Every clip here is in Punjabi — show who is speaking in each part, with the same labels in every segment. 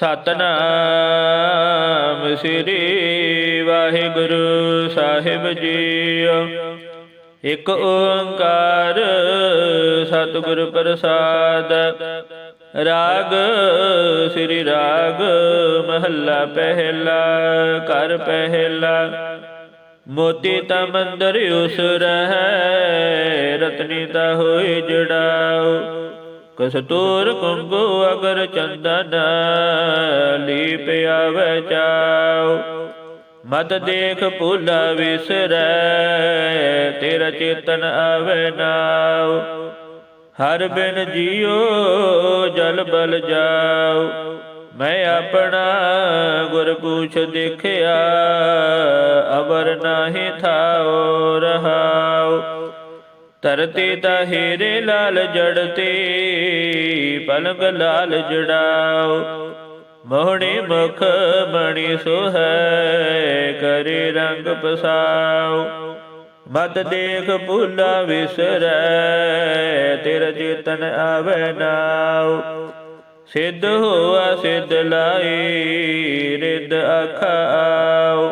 Speaker 1: ਸਤਨਾਮ ਸ੍ਰੀ ਵਾਹਿਗੁਰੂ ਸਾਹਿਬ ਜੀਓ। ਇਕ ਓੰਕਾਰ ਸਤਿਗੁਰ ਪ੍ਰਸਾਦ। ਰਾਗ, ਸ੍ਰੀ ਰਾਗ ਮਹੱਲਾ ਪਹਿਲਾ ਕਰ ਪਹਿਲਾ। ਮੋਤੀ ਤਾਂ ਮੰਦਰ ਉਸਰ ਹੈ ਰਤਨੀ ਤਾਂ ਹੋਈ ਜੜਾਓ ਕਸਤੂਰ ਕੁੰਗੂ ਅਗਰ ਚੰਦਨ ਲੀਪ ਆਵੇ ਚਾਓ ਮਤ ਦੇਖ ਭੁਲਾ ਵਿਸਰੈ, ਤੇਰਾ ਚੇਤਨ ਆਵੇ ਨਾਉ। ਹਰ ਬਿਨ ਜੀਉ ਜਲ ਬਲ ਜਾਉ। ਮੈਂ ਆਪਣਾ ਗੁਰ ਪੂਛ ਦੇਖਿਆ, ਅਵਰ ਨਾਹੀ ਥਾਉ ਰਹਾਉ। ਧਰਤੀ ਤਾਂ ਲਾਲ ਜੜਤੇ ਪਲਕ ਲਾਲ ਜੜਾਓ। ਮੋਹਣੀ ਮੁਖ ਬਣੀ ਸੁਹੈ, ਕਰੇ ਰੰਗ ਪਸਾਓ। ਮਤ ਦੇਖ ਭੁਲਾ ਵਿਸਰੈ, ਤੇਰਾ ਚੇਤਨ ਆਵੇ ਨਾਉ ਸਿੱਧ ਹੋਆ ਸਿੱਧ ਲਾਈ, ਰਿੱਧ ਅਖਾਉ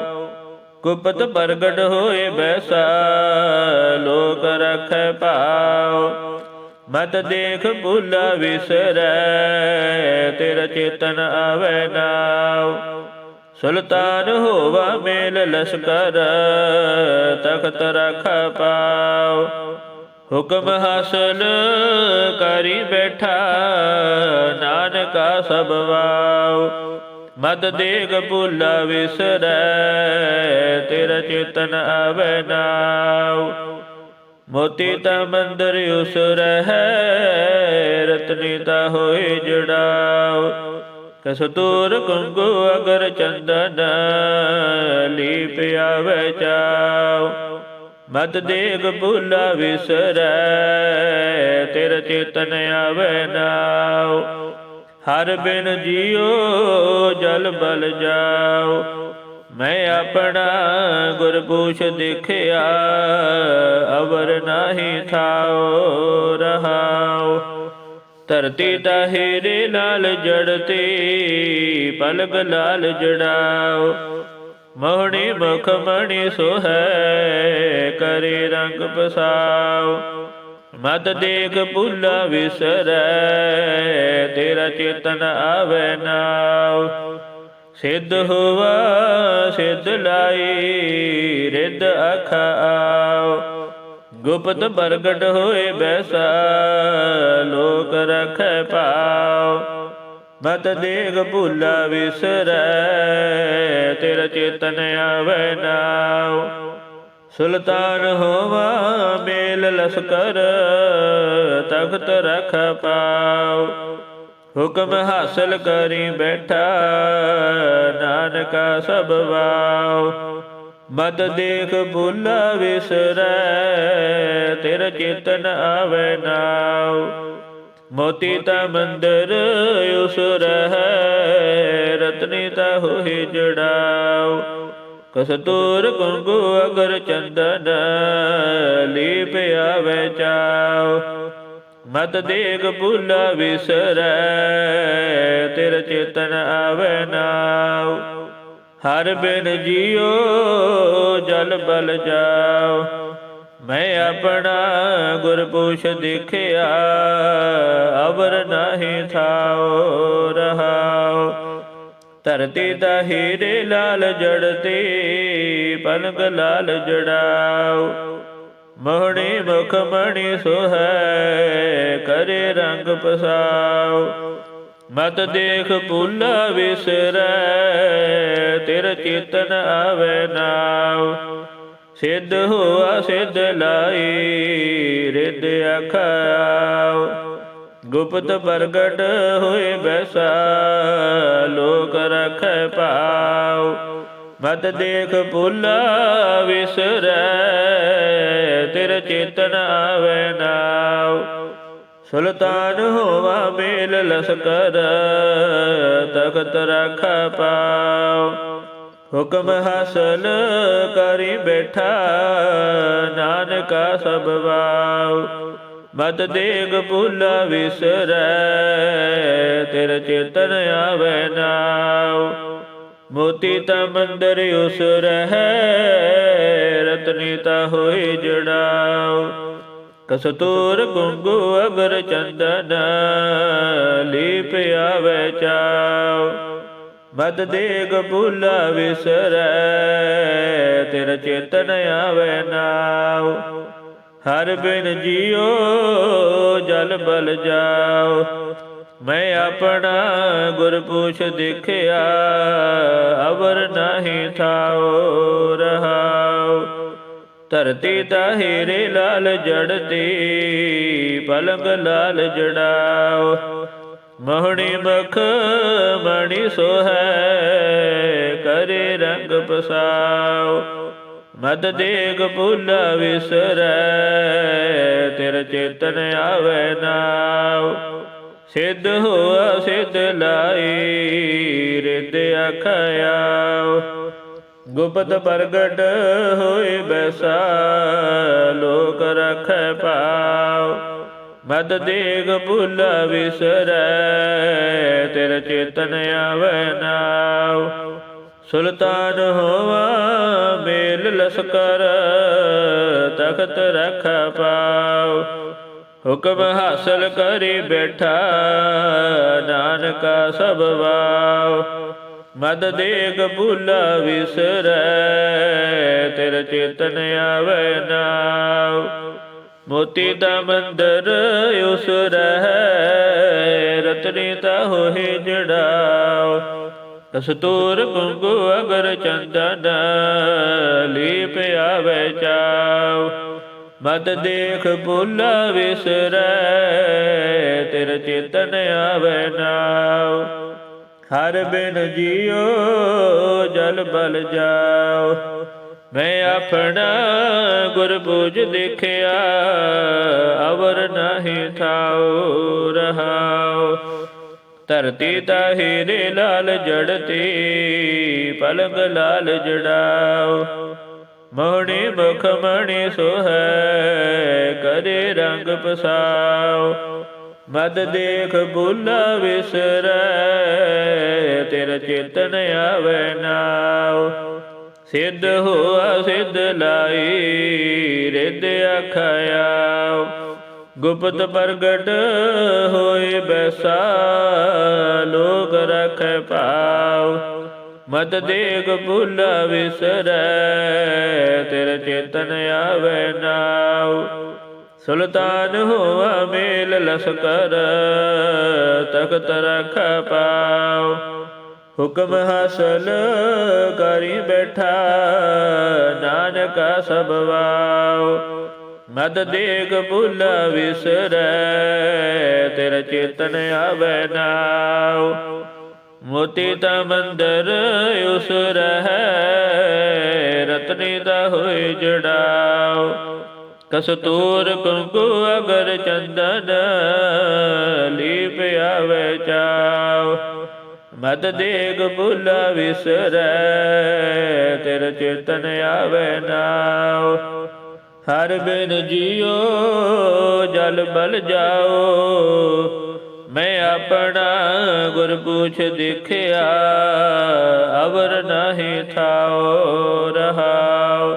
Speaker 1: ਗੁਪਤ ਪ੍ਰਗਟ ਹੋਏ ਬੈਸਾ ਮਤ ਦੇਖ ਭੁਲਾ ਵਿਸਰੈ, ਤੇਰਾ ਚੇਤਨ ਆਵੇ ਨਾਉ। ਸੁਲਤਾਨ ਹੋਵਾ ਮੇਲ ਲਸ਼ਕਰ, ਤਖਤ ਰਖ ਪਾਉ। ਹੁਕਮ ਹਾਸਲ ਕਰੀ ਬੈਠਾ, ਨਾਨਕਾ ਸਭ ਵਾਉ। ਮਦ ਦੇਗ ਭੁਲਾ ਵਿਸਰੈ, ਤੇਰਾ ਚੇਤਨ ਆਵੇ ਨਾਉ। ਮੋਤੀ ਤਾਂ ਮੰਦਰ ਉਸ ਹੈ ਰਤਨੀ ਤਾ ਹੋਏ ਜੜਾਉ ਕਸਤੂਰ ਕੁੰਗੂ ਅਗਰ ਚੰਦਨ ਲੀਪ ਆਵੇ ਚਾਉ ਮਤ ਦੇਗ ਭੁਲਾ ਵਿਸਰੈ, ਤੇਰਾ ਚੇਤਨ ਆਵੇ ਨਾਉ ਹਰ ਬਿਨ ਜੀਉ ਜਲ ਬਲ ਜਾਉ ਮੈਂ ਆਪਣਾ ਗੁਰਪੂਛ ਦੇਖਿਆ, ਅਵਰ ਨਾਹੀ ਥਾਉ ਰਹਾਉ। ਧਰਤੀ ਤਾਂ ਹੀਰੇ ਲਾਲ ਜੜਤੇ ਪਲਕ ਲਾਲ ਜੜਾਉ। ਮੋਹਣੀ ਮੁਖ ਮਣੀ ਸੋਹੈ, ਕਰੇ ਰੰਗ ਪਸਾਉ। ਮਤ ਦੇਖ ਭੁਲਾ ਵਿਸਰੈ, ਤੇਰਾ ਚੇਤਨ ਆਵੇ ਨਾਉ। ਸਿੱਧ ਹੋਵਾ, ਸਿੱਧ ਲਾਈ, ਰਿੱਧ ਆਓ। ਗੁਪਤ ਪ੍ਰਗਟ ਹੋਏ ਬੈਸਾ ਲੋਕ ਰਖੈ ਪਾਉ ਮਤ ਦੇਖ ਭੁਲਾ ਵਿਸਰੈ, ਤੇਰਾ ਚੇਤਨ ਆਵੇ ਨਾਉ। ਸੁਲਤਾਨ ਹੋਵਾ, ਮੇਲ ਲਸਕਰ, ਤਖਤ ਰਖ ਪਾਉ। ਹੁਕਮ ਹਾਸਲ ਕਰੀ ਬੈਠਾ, ਨਾਨਕਾ ਸਭ ਵਾਉ ਮਦ ਦੇਖ ਭੁਲਾ ਵਿਸਰੈ, ਤੇਰਾ ਚੇਤਨ ਆਵੇ ਨਾਉ। ਮੋਤੀ ਤਾਂ ਮੰਦਰ ਉਸ ਹੈ ਰਤਨੀ ਤਾਂ ਹੋਈ ਜੜਾਉ। ਕਸਤੂਰ ਕੁੰਗੂ ਅਗਰ ਚੰਦਨ, ਲੀਪ ਆਵੇ ਚਾਉ। ਮਤ ਦੇਖ ਭੁਲਾ ਵਿਸਰੈ, ਤੇਰਾ ਚੇਤਨ ਆਵੇ ਨਾਉ। ਹਰ ਬਿਨ ਜੀਉ ਜਲ ਬਲ ਜਾਉ। ਮੈਂ ਆਪਣਾ ਗੁਰਪੂਛ ਦੇਖਿਆ, ਅਵਰ ਨਾਹੀ ਥਾਉ ਰਹਾਉ। ਧਰਤੀ ਦਾ ਹੀਰੇ ਲਾਲ ਜੜਤੇ ਪਲਕ ਲਾਲ ਜੜਾਉ ਮੋਹਣੀ ਮੁਖ ਮਣੀ ਸੋਹੈ ਕਰੇ ਰੰਗ ਪਸਾਉ ਮਤ ਦੇਖ ਭੁਲਾ ਵਿਸਰੈ ਤੇਰਾ ਚੇਤਨ ਆਵੇ ਨਾਉ। ਸਿੱਧ ਹੋਆ ਸਿੱਧ ਲਾਈ ਰਿੱਧ ਅਖਾਉ। ਗੁਪਤ ਪ੍ਰਗਟ ਹੋਏ ਬੈਸਾ ਲੋਕ ਰਖੈ ਪਾਉ। ਮਤ ਦੇਖ ਭੁੱਲ ਵਿਸਰੈ, ਤੇਰਾ ਚੇਤਨ ਆਵੇ ਨਾਉ। ਸੁਲਤਾਨ ਹੋਵਾ ਮੇਲ ਲਸਕਰ, ਤਖਤ ਰਖ ਪਾਉ। ਹੁਕਮ ਹਾਸਲ ਕਰੀ ਬੈਠਾ, ਨਾਨਕਾ ਸਭ ਵਾਉ। ਮਦ ਦੇਗ ਭੁਲਾ ਵਿਸਰੈ, ਤੇਰਾ ਚੇਤਨ ਆਵੈ ਨਾਉ। ਮੋਤੀ ਤਾਂ ਮੰਦਰ ਉਸ ਰਹਿ, ਰਤਨੀ ਤਾ ਹੋਏ ਜੜਾਉ। ਕਸਤੂਰ ਗੁੰਗੂ ਅਗਰ ਚੰਦਨ ਲੀਪ ਆਵੈ ਚਾਉ। ਮਦ ਦੇਗ ਭੁਲਾ ਵਿਸਰੈ ਤੇਰਾ ਚੇਤਨ ਆਵੈ ਨਾਉ। ਹਰ ਬਿਨ ਜਿਉ ਜਲ ਬਲ ਜਾਉ। ਮੈਂ ਆਪਣਾ ਗੁਰ ਪੁਛ ਦੇਖਿਆ, ਅਵਰ ਨਹੀਂ ਥਾਉ ਰਹਾਉ। ਧਰਤੀ ਤਾਹਿਰੇ ਲਾਲ ਜੜਤੀ ਪਲੰਗ ਲਾਲ ਜੜਾਉ। ਮੋਹਣੀ ਮਖ ਮਣੀ ਸੋਹੈ, ਕਰੇ ਰੰਗ ਪਸਾਉ। ਮਦ ਦੇਗ ਭੁੱਲ ਵਿਸਰੈ, ਤੇਰਾ ਚੇਤਨ ਆਵੈ ਨਾਉ। ਸਿੱਧ ਹੋਆ, ਸਿੱਧ ਲਾਈ ਰਿਦ ਅਖਿਆਉ ਗੁਪਤ ਪ੍ਰਗਟ ਹੋਏ ਬੈਸਾ, ਲੋਕ ਰਖੈ ਪਾਉ ਮਦ ਦੇਗ ਭੁਲਾ ਵਿਸਰੈ, ਤੇਰਾ ਚੇਤਨ ਆਵੈ ਨਾਉ। ਸੁਲਤਾਨ ਹੋਵਾ, ਮੇਲ ਲਸਕਰ, ਤਖਤ ਰਖ ਪਾਉ ਹੁਕਮ ਹਾਸਲ ਕਰੀ ਬੈਠਾ, ਨਾਨਕਾ ਸਭ ਵਾਉ। ਮਦ ਦੇਖ ਭੁਲਾ ਵਿਸਰੈ, ਤੇਰਾ ਚੇਤਨ ਆਵੈ ਨਾਉ। ਮੋਤੀ ਦਾ ਮੰਦਰ ਉਸ ਰਹਿ, ਰਤਨੀ ਤਾ ਹੋਏ ਜੜਾਉ। ਕਸਤੂਰ ਕੁੰਗੂ ਅਗਰ ਚੰਦਨ, ਲੀਪ ਆਵੈ ਚਾ ਮਤ ਦੇਖ ਭੁਲਾ ਵਿਸਰੈ, ਤੇਰਾ ਚੇਤਨ ਆਵੈ ਨਾਉ। ਹਰ ਬਿਨ ਜਿਉ, ਜਲ ਬਲ ਜਾਉ। ਮੈਂ ਆਪਣਾ ਗੁਰ ਬੂਝ ਦੇਖਿਆ, ਅਵਰ ਨਹੀਂ ਥਾਉ ਰਹਾਉ। ਧਰਤੀ ਦਾ ਤਾਹਿਰੇ ਲਾਲ ਜੜਤੀ ਪਲੰਗ ਲਾਲ ਜੜਾਉ ਮੋਹਣੀ ਮੁਖ ਮਣੀ ਸੋਹੈ ਕਰੇ ਰੰਗ ਪਸਾਉ ਮਦ ਦੇਖ ਬੁਲਾ ਵਿਸਰੈ, ਤੇਰਾ ਚੇਤਨ ਆਵੈ ਨਾਉ। ਸਿੱਧ ਹੋਆ ਸਿੱਧ ਲਾਈ, ਰਿੱਧ ਅਖਿਆਉ ਗੁਪਤ ਪ੍ਰਗਟ ਹੋਏ ਬੈਸਾ, ਲੋਕ ਰਖੈ ਪਾਉ ਮਤ ਦੇਗ ਭੁਲਾ ਵਿਸਰੈ, ਤੇਰੇ ਚੇਤਨ ਆਵੈ ਨਾਉ। ਸੁਲਤਾਨ ਹੋਆ ਮੇਲ ਲਸਕਰ, ਤਖਤ ਰਖ ਪਾਉ। ਹੁਕਮ ਹਾਸਲ ਕਰੀ ਬੈਠਾ, ਨਾਨਕਾ ਸਭ ਵਾਉ। ਮਦ ਦੇਗ ਭੁਲਾ ਵਿਸਰੈ, ਤੇਰੇ ਚੇਤਨ ਆਵੈ ਨਾਉ। ਮੋਤੀ ਤਾਂ ਮੰਦਰ ਉਸ ਰਹਿ, ਰਤਨੀ ਦਾ ਹੋਏ ਜੜਾਓ। ਕਸਤੂਰ ਕੁੰਕੂ ਅਗਰ ਚੰਦਨ ਲੀਪ ਆਵੇ ਚਾਉ ਮਦ ਦੇਗ ਭੁਲਾ ਵਿਸਰੈ, ਤੇਰਾ ਚੇਤਨ ਆਵੇ ਨਾਉ ਹਰ ਬਿਨ ਜਿਉ ਜਲ ਬਲ ਜਾਓ। ਮੈਂ ਆਪਣਾ ਗੁਰ ਪੁੱਛ ਦੇਖਿਆ, ਅਵਰ ਨਹੀਂ ਥਾਉ ਰਹਾਉ।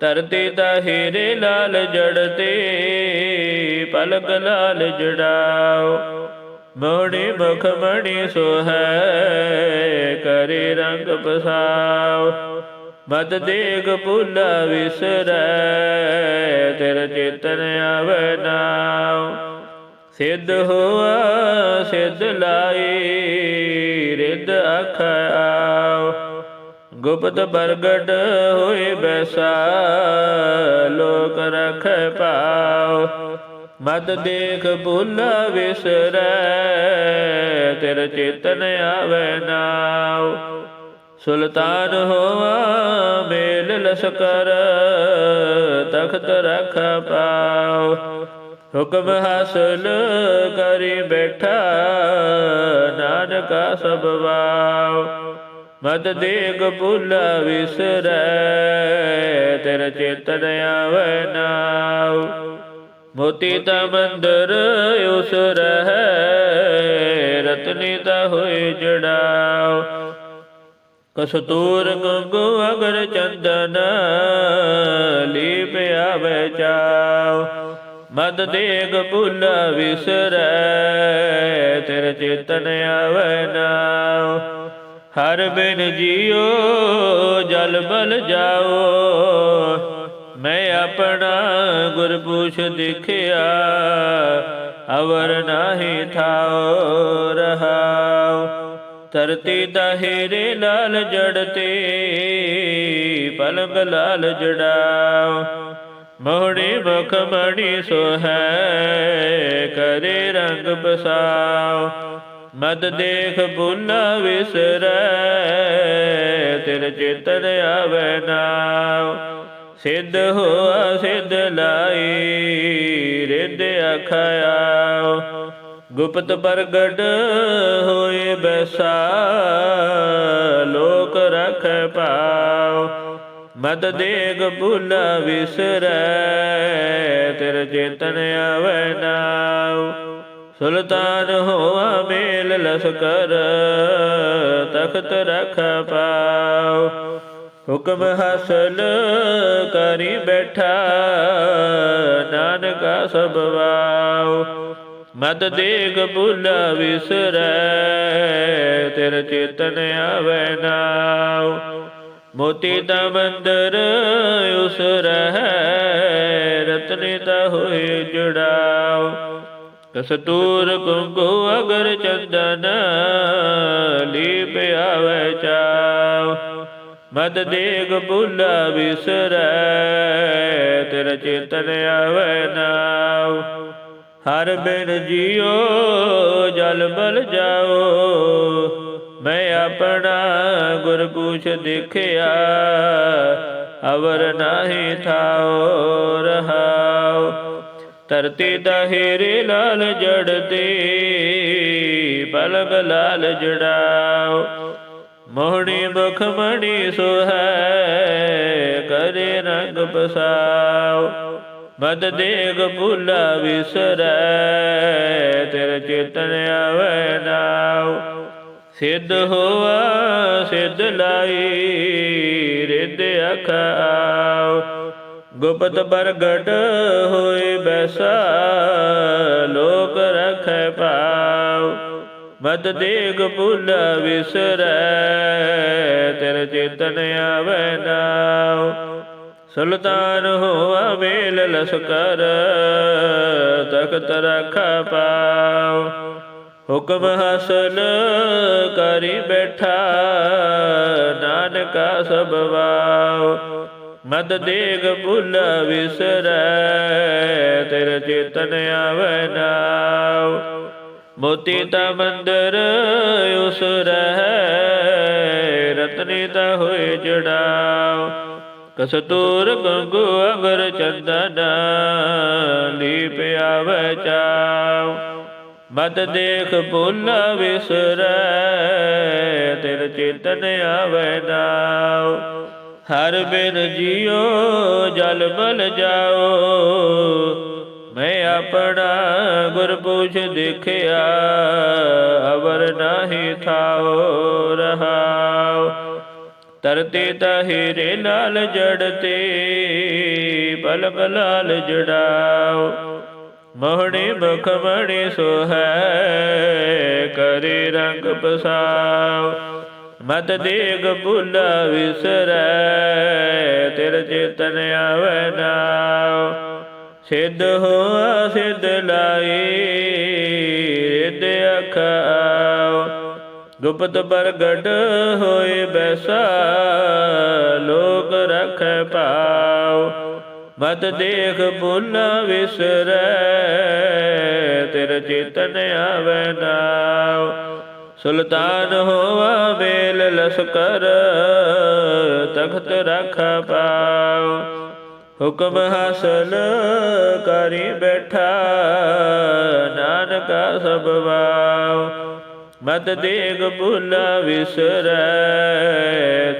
Speaker 1: ਧਰਤੀ ਦਾ ਹੀਰੇ ਲਾਲ ਜੜਤੇ ਪਲਕ ਲਾਲ ਜੜਾਉ। ਮੋੜੀ ਮੁਖ ਮਣੀ ਸੋਹੈ, ਕਰੇ ਰੰਗ ਪਸਾਉ। ਮਦ ਦੇਗ ਭੁਲਾ ਵਿਸਰੈ, ਤੇਰੇ ਚੇਤਨ ਆਵੈ ਨਾਉ। ਸਿੱਧ ਹੋਆ, ਸਿੱਧ ਲਾਈ ਰਿਦ ਅਖਾਉ ਗੁਪਤ ਪ੍ਰਗਟ ਹੋਏ ਬੈਸਾ, ਲੋਕ ਰਖ ਪਾਉ ਮਤ ਦੇਖ ਭੁੱਲ ਵਿਸਰੈ, ਤੇਰਾ ਚੇਤਨ ਆਵੈ ਨਾਉ। ਸੁਲਤਾਨ ਹੋਵਾ ਮੇਲ ਲਸਕਰ, ਤਖਤ ਰਖ ਪਾਉ ਹੁਕਮ ਹਾਸਲ ਕਰੀ ਬੈਠਾ, ਨਾਨਕਾ ਸਭ ਵਾਉ। ਮਦ ਦੇਗ ਭੁਲਾ ਵਿਸਰੈ ਤੇਰਾ ਚੇਤਨ ਆਵੈ ਨਾਉ। ਮੋਤੀ ਤਾ ਮੰਦਰ ਉਸ ਰਹਿ, ਰਤਨੀ ਤਾ ਹੋਏ ਜੜਾਓ ਕਸਤੂਰ ਗੰਗੂ ਅਗਰ ਚੰਦਨ, ਲੀਪ ਆਵੇ ਚਾਓ ਮਦ ਦੇਗ ਭੁੱਲ ਵਿਸਰੈ, ਤੇਰੇ ਚੇਤਨ ਆਵੇ ਨਾਉ ਹਰ ਬਿਨ ਜੀਓ ਜਲ ਬਲ ਜਾਓ ਮੈਂ ਆਪਣਾ ਗੁਰਪੂਛ ਦੇਖਿਆ, ਅਵਰ ਨਾਹੀ ਥਾਉ ਰਹਾਉ। ਧਰਤੀ ਦਹਿਰੇ ਲਾਲ ਜੜਤੇ ਪਲੰਗ ਲਾਲ ਜੜਾਉ ਮੋਹਣੀ ਮੁਖ ਮਣੀ ਸੋਹੈ, ਕਰੇ ਰੰਗ ਬਸਾਉ ਮਦ ਦੇਖ ਬੁਲਾ ਵਿਸਰੈ, ਤੇਰੇ ਚੇਤਨ ਆਵੈ ਨਾਉ। ਸਿੱਧ ਹੋਆ ਸਿੱਧ ਲਾਈ, ਰਿੱਧ ਅਖਾਇਆਉ ਗੁਪਤ ਪ੍ਰਗਟ ਹੋਏ ਬੈਸਾ, ਲੋਕ ਰਖ ਪਾਉ। ਮਦ ਦੇਗ ਭੁਲਾ ਵਿਸਰੈ, ਤੇਰੇ ਚੇਤਨ ਆਵੈ ਨਾਉ। ਸੁਲਤਾਨ ਹੋਆ ਮੇਲ ਲਸਕਰ, ਤਖਤ ਰਖ ਪਾਉ। ਹੁਕਮ ਹਾਸਲ ਕਰੀ ਬੈਠਾ, ਨਾਨਕਾ ਸਭ ਵਾਉ। ਮਦ ਦੇਗ ਭੁਲਾ ਵਿਸਰੈ, ਤੇਰੇ ਚੇਤਨ ਆਵੈ ਨਾਉ। ਮੋਤੀ ਦਾ ਮੰਦਰ ਉਸ ਰਹਿ, ਰਤਨੇ ਦਾ ਹੋਏ ਜੁੜਾਓ। ਕਸਤੂਰ ਕੁੰਕੂ ਅਗਰ ਚੰਦਨ ਲੀਪ ਆਵੇ ਚਾਉ ਮਦ ਦੇਗ ਬੁਲਾ ਵਿਸਰੈ ਤੇਰਾ ਚੇਤਨ ਆਵੇ ਨਾਉ ਹਰ ਬਿਨ ਜੀਓ ਜਲ ਬਲ ਜਾਓ। ਮੈਂ ਆਪਣਾ ਗੁਰ ਪੂਛ ਦੇਖਿਆ, ਅਵਰ ਨਾਹੀ ਥਾਉ ਰਹਾਉ। ਧਰਤੀ ਦਾ ਦਹਿਰੇ ਲਾਲ ਜੜਦੇ, ਪਲਗ ਲਾਲ ਜੜਾਉ। ਮੋਹਣੀ ਮੁਖ ਮਣੀ ਸੁਹੈ, ਕਰੇ ਰੰਗ ਬਸਾਉ। ਮਦ ਦੇਗ ਭੁਲਾ ਵਿਸਰੈ, ਤੇਰੇ ਚੇਤਨ ਆਵੈ ਨਾਉ। ਸਿੱਧ ਹੋਆ, ਸਿੱਧ ਲਾਈ, ਰਿੱਧ ਅਖਾਉ ਗੁਪਤ ਪ੍ਰਗਟ ਹੋਏ ਬੈਸਾ, ਲੋਕ ਰਖੈ ਪਾਉ ਮਦ ਦੇਗ ਭੁੱਲ ਵਿਸਰੈ, ਤੇਰੇ ਚੇਤਨ ਆਵੈ ਨਾਉ। ਸੁਲਤਾਨ ਹੋਆ ਵੇਲ ਲਸਕਰ, ਤਖਤ ਰਖਾ ਪਾਉ। ਹੁਕਮ ਹਾਸਲ ਕਰੀ ਬੈਠਾ, ਨਾਨਕਾ ਸਭ ਵਾਉ। ਮਦ ਦੇਗ ਭੁੱਲ ਵਿਸਰੈ, ਤੇਰੇ ਚੇਤਨ ਆਵੈ ਨਾਉ। ਮੋਤੀ ਤਾ ਮੰਦਰ ਉਸ ਰਹਿ, ਰਤਨੀ ਤਾ ਹੋਏ ਜੜਾਉ। ਕਸਤੂਰ ਗੰਗੂ ਅਗਰ ਚੰਦਨ ਲੀਪ ਆਵੈ ਚਾਉ। ਮਤ ਦੇਖ ਭੁੱਲ ਵਿਸਰੈ ਤੇਰੇ ਚੇਤਨ ਆਵੈ ਨਾਉ ਹਰ ਬਿਨ ਜੀਓ ਜਲ ਬਲ ਜਾਓ ਮੈਂ ਆਪਣਾ ਗੁਰ ਪੂਛ ਦੇਖਿਆ, ਅਵਰ ਨਾਹੀ ਥਾਉ ਰਹਾਉ। ਤਰਤੇ ਤਹਿਰੇ ਲਾਲ ਜੜਤੇ ਪਲਕ ਲਾਲ ਜੜਾਓ ਮੋਹਣੀ ਮੁਖ ਮਣੀ ਸੋਹੈ, ਕਰੇ ਰੰਗ ਪਸਾਉ ਮਤ ਦੇਗ ਭੁੱਲਾ ਵਿਸਰੈ, ਤੇਰੇ ਚੇਤਨ ਆਵੈ ਨਾਉ ਸਿੱਧ ਹੋਆ ਸਿੱਧ ਲਾਈ, ਰਿੱਧ ਅਖਾਉ ਗੁਪਤ ਪ੍ਰਗਟ ਹੋਏ ਬੈਸਾ, ਲੋਕ ਰਖੈ ਪਾਉ ਮਤ ਦੇਖ ਭੁੱਲਾ ਵਿਸਰੈ, ਤੇਰੇ ਚੇਤਨ ਆਵੈ ਨਾਉ। ਸੁਲਤਾਨ ਹੋਵਾ ਬੇਲ ਲਸਕਰ, ਤਖਤ ਰਖਾ ਪਾਉ। ਹੁਕਮ ਹਾਸਲ ਕਰੀ ਬੈਠਾ, ਨਾਨਕਾ ਸਭ ਵਾਉ। ਮਤ ਦੇਗ ਭੁੱਲਾ ਵਿਸਰੈ,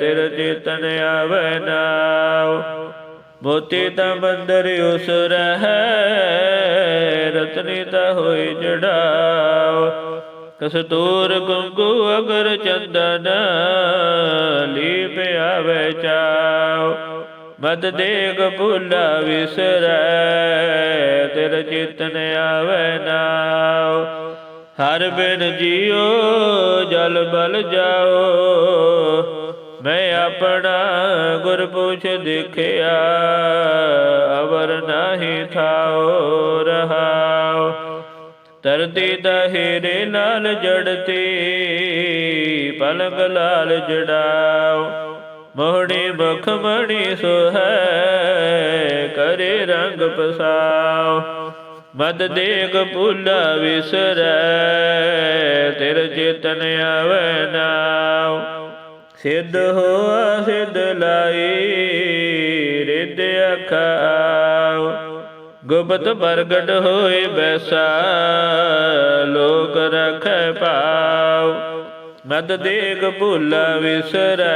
Speaker 1: ਤੇਰੇ ਚੇਤਨ ਆਵੈ ਨਾਉ। ਮੋਤੀ ਤਾਂ ਮੰਦਰ ਉਸ ਰਹੈ, ਰਤਨੀ ਤਾਂ ਹੋਈ ਜੜਾਓ। ਕਸਤੂਰ ਗੰਗੂ ਅਗਰ ਚੰਦਨ, ਲੀਪ ਆਵੇ ਚਾਓ। ਮਦ ਦੇਗ ਭੁਲਾ ਵਿਸਰੈ, ਤੇਰ ਚਿਤਨ ਆਵੇ ਨਾਉ ਹਰ ਬਿਨ ਜੀਓ, ਜਲ ਬਲ ਜਾਓ। ਮੈਂ ਆਪਣਾ ਗੁਰ ਪੁੱਛ ਦੇਖਿਆ, ਅਵਰ ਨਾਹੀ ਥਾਉ ਰਹਾਉ। ਤਰਤੀ ਦਹਿਰੇ ਨਾਲ ਜੜਤੀ ਪਲਕ ਲਾਲ ਜੜਾਉ। ਮੋਹਣੀ ਮੁਖ ਮਣੀ ਸੁਹੈ, ਕਰੇ ਰੰਗ ਪਸਾਉ। ਮਦ ਦੇਗ ਭੁਲਾ ਵਿਸਰੈ, ਤੇਰ ਚੇਤਨ ਆਵੈ ਨਾਉ। ਸਿੱਧ ਹੋਆ, ਸਿੱਧ ਲਾਈ, ਰਿੱਧ ਅਖਾਉ ਗੁਪਤ ਪ੍ਰਗਟ ਹੋਏ ਬੈਸਾ, ਲੋਕ ਰਖੈ ਪਾਉ ਮਦ ਦੇਗ ਭੁਲਾ ਵਿਸਰੈ,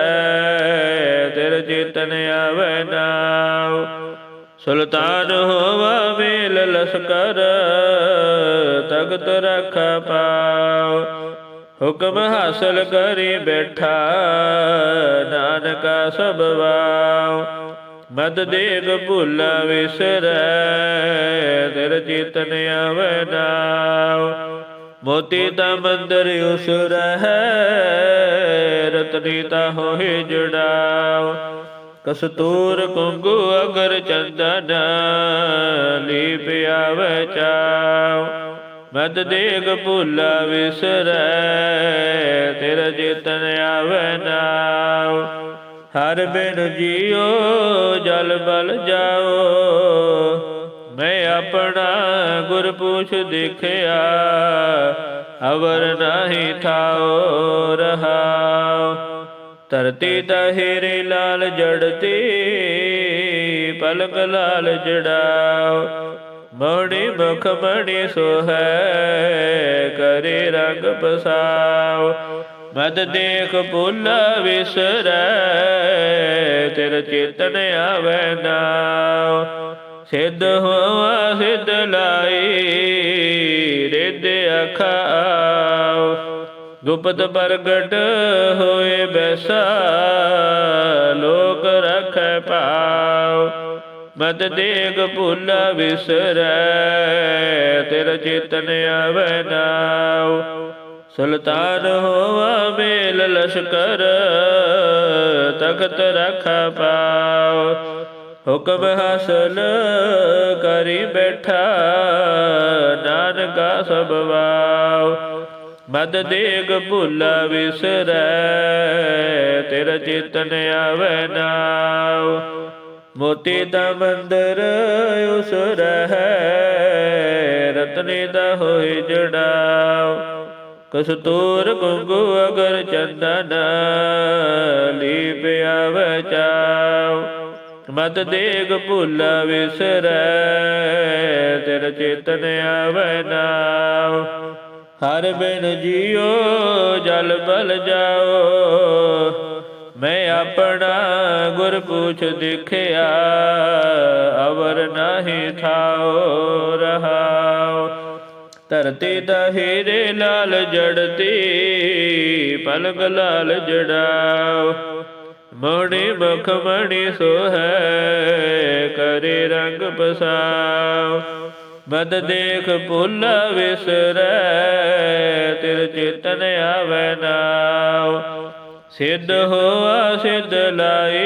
Speaker 1: ਤੇਰ ਚੇਤਨ ਆਵੈ ਨਾਉ। ਸੁਲਤਾਨ ਹੋਵਾ ਵੇਲ ਲਸਕਰ, ਤਖਤ ਰਖ ਪਾਉ ਹੁਕਮ ਹਾਸਲ ਕਰੀ ਬੈਠਾ, ਨਾਨਕਾ ਸਭ ਵਾਉ। ਮਦ ਦੇਗ ਭੁੱਲ ਵਿਸਰੈ ਤੇਰ ਚੇਤਨ ਆਵੈ ਨਾਉ। ਮੋਤੀ ਦਾ ਮੰਦਰ ਉਸ ਰਹੈ ਰਤਨੀ ਤਾਂ ਹੋਏ ਜੜਾਉ। ਕਸਤੂਰ ਕੁੰਗੂ ਅਗਰ ਚੰਦਨ, ਲੀਪ ਆਵੇ ਚਾਉ। ਮਦ ਦੇਗ ਭੁਲਾ ਵਿਸਰੈ, ਤੇਰਾ ਚੇਤਨ ਆਵੇ ਨਾਉ। ਹਰ ਬਿਨ ਜੀਓ ਜਲ ਬਲ ਜਾਓ ਮੈਂ ਆਪਣਾ ਗੁਰ ਪੁੱਛ ਦੇਖਿਆ, ਅਵਰ ਨਹੀਂ ਥਾਉ ਰਹਾਉ। ਧਰਤੀ ਦਹਿਰੇ ਲਾਲ ਜੜਤੀ ਪਲਕ ਲਾਲ ਜੜਾਉ। ਮੋੜੀ ਮੁਖ ਮਣੀ ਸੋਹੈ, ਕਰੇ ਰੰਗ ਪਸਾਉ ਮਦ ਦੇਖ ਭੁਲਾ ਵਿਸਰੈ, ਤੇਰ ਚੇਤਨ ਆਵੈ ਨਾਉ। ਸਿੱਧ ਹੋਆ ਸਿੱਧ ਲਾਈ, ਰਿੱਧ ਅਖਾਉ। ਗੁਪਤ ਪ੍ਰਗਟ ਹੋਏ ਬੈਸਾ, ਲੋਕ ਰਖੈ ਪਾ ਮਦ ਦੇਗ ਭੁੱਲ ਵਿਸਰੈ, ਤੇਰਾ ਚੇਤਨ ਆਵੈ ਨਾਉ ਸੁਲਤਾਨ ਹੋਵਾ ਮੇਲ ਲਸ਼ਕਰ, ਤਖਤ ਰਖਾ ਪਾਉ। ਹੁਕਮ ਹਾਸਲ ਕਰੀ ਬੈਠਾ, ਨਾਨਕਾ ਸਭ ਵਾਉ। ਮਦ ਦੇਗ ਭੁੱਲ ਵਿਸਰੈ, ਤੇਰਾ ਚੇਤਨ ਆਵੈ ਨਾਉ ਮੋਤੀ ਦਾ ਮੰਦਰ ਉਸ ਰਹੈ, ਰਤਨੇ ਦਾ ਹੋਏ ਜੜਾਉ। ਕਸਤੂਰ ਗੁੰਗੂ ਅਗਰ ਚੰਦਨ ਲੀਪ ਆਵੈ ਚਾਉ। ਮਦ ਦੇਗ ਭੁਲਾ ਵਿਸਰੈ, ਤੇਰਾ ਚੇਤਨ ਆਵੈ ਨਾਉ। ਹਰ ਬਿਨ ਜੀਓ ਜਲ ਬਲ ਜਾਓ ਮੈਂ ਆਪਣਾ ਗੁਰ ਪੁੱਛ ਦੇਖਿਆ, ਅਵਰ ਨਾਹੀ ਥਾਉ ਰਹਾਉ। ਧਰਤੀ ਦਾ ਹੀਰੇ ਲਾਲ ਜੜਤੀ ਪਲਕ ਲਾਲ ਜੜਾਉ। ਮੋੜੀ ਮੁਖ ਮਣੀ ਸੋਹੈ, ਕਰੇ ਰੰਗ ਪਸਾਉ। ਮਦ ਦੇਖ ਭੁਲਾ ਵਿਸਰੈ, ਤੇਰ ਚੇਤਨ ਆਵੈ ਨਾਉ। ਸਿੱਧ ਹੋਆ, ਸਿੱਧ ਲਾਈ,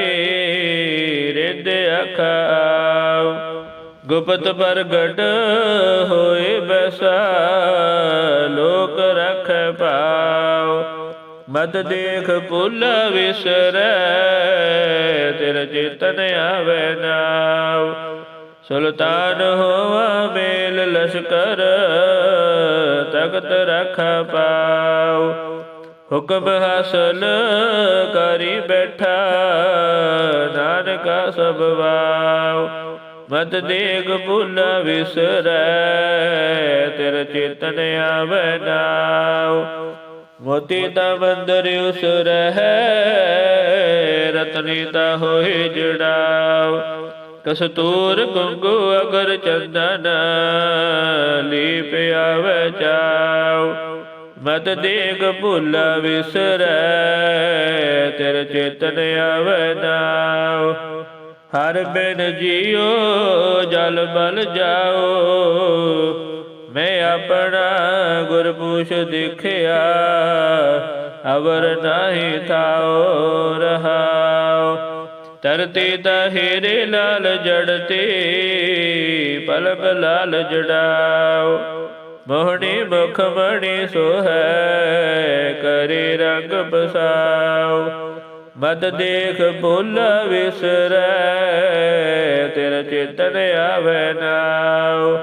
Speaker 1: ਰਿੱਧ ਅਖਾਉ। ਗੁਪਤ ਪ੍ਰਗਟ ਹੋਏ ਬੈਸਾ ਲੋਕ ਰਖ ਪਾਉ। ਮਤ ਦੇਖ ਭੁੱਲ ਵਿਸਰੈ ਤੇਰਾ ਚੇਤਨ ਆਵੈ ਨਾਉ। ਸੁਲਤਾਨ ਹੋਵਾ ਮੇਲ ਲਸ਼ਕਰ, ਤਖਤ ਰਖ ਪਾਉ। ਹੁਕਮ ਹਾਸਲ ਕਰੀ ਬੈਠਾ, ਨਾਨਕਾ ਸਭ ਵਾਉ। ਮਦ ਦੇਗ ਭੁੱਲ ਵਿਸਰੈ, ਤੇਰਾ ਚੇਤਨ ਆਵੈ ਨਾਉ। ਮੋਤੀ ਦਾ ਮੰਦਰ ਉਸ ਰਹੈ ਰਤਨੀ ਦਾ ਹੋਏ ਜੜਾਉ। ਕਸਤੂਰ ਕੁੰਗੂ ਅਗਰ ਚੰਦਨ ਲੀਪ ਆਵੇ ਚਾਉ। ਮਤ ਦੇਖ ਭੁੱਲ ਵਿਸਰੈ, ਤੇਰੇ ਚੇਤਨ ਆਵੇ ਨਾਉ ਹਰ ਬਿਨ ਜੀਉ, ਜਲ ਬਲ ਜਾਓ ਮੈਂ ਆਪਣਾ ਗੁਰਪੂਸ਼ ਦੇਖਿਆ, ਅਵਰ ਨਾਹੀ ਥਾਉ ਰਹਾਉ। ਤਰਤੇ ਤਹਿਰੇ ਲਾਲ ਜੜਤੇ ਪਲਕ ਲਾਲ ਜੜਾਉ। ਮੋਹਣੀ ਮੁਖ ਮਣੀ ਸੋਹੈ, ਕਰੇ ਰੰਗ ਬਸਾਉ ਮਦ ਦੇਖ ਭੁੱਲ ਵਿਸਰੈ, ਤੇਰਾ ਚੇਤਨ ਆਵੇ ਨਾਉ।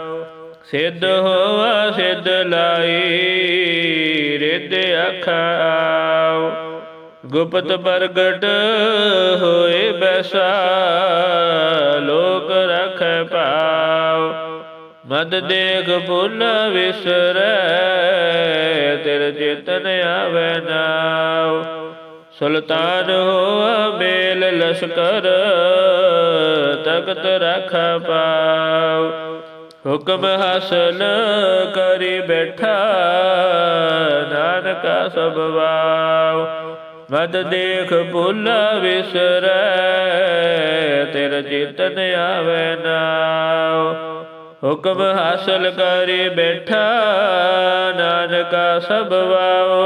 Speaker 1: ਸਿੱਧ ਹੋਵਾ ਸਿੱਧ ਲਾਈ, ਰਿੱਧ ਅਖਾਉ। ਗੁਪਤ ਪ੍ਰਗਟ ਹੋਏ ਬੈਸਾ, ਲੋਕ ਰਖੈ ਪਾ ਮਦ ਦੇਖ ਭੁੱਲ ਵਿਸਰੈ ਤੇਰੇ ਚੇਤਨ ਆਵੇ ਨਾਉ। ਸੁਲਤਾਨ ਹੋ ਮੇਲ ਲਸ਼ਕਰ, ਤਖਤ ਰਖ ਪਾਉ। ਹੁਕਮ ਹਾਸਲ ਕਰੀ ਬੈਠਾ, ਨਾਨਕਾ ਸਭ ਵਾਉ। ਮਦ ਦੇਖ ਭੁੱਲ ਵਿਸਰੈ ਤੇਰਾ ਚੇਤਨ ਆਵੇ ਨਾਉ। ਹੁਕਮ ਹਾਸਲ ਕਰੀ ਬੈਠਾ, ਨਾਨਕਾ ਸਭ ਵਾਉ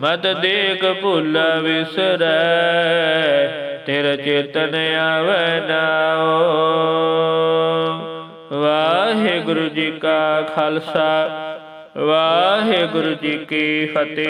Speaker 1: ਮਦ ਦੇਖ ਭੁੱਲ ਵਿਸਰੈ, ਤੇਰਾ ਚੇਤਨ ਆਵੇ ਨਾਉ। ਵਾਹਿਗੁਰੂ ਜੀ ਕਾ ਖਾਲਸਾ, ਵਾਹਿਗੁਰੂ ਜੀ ਕੀ ਫਤਿਹ।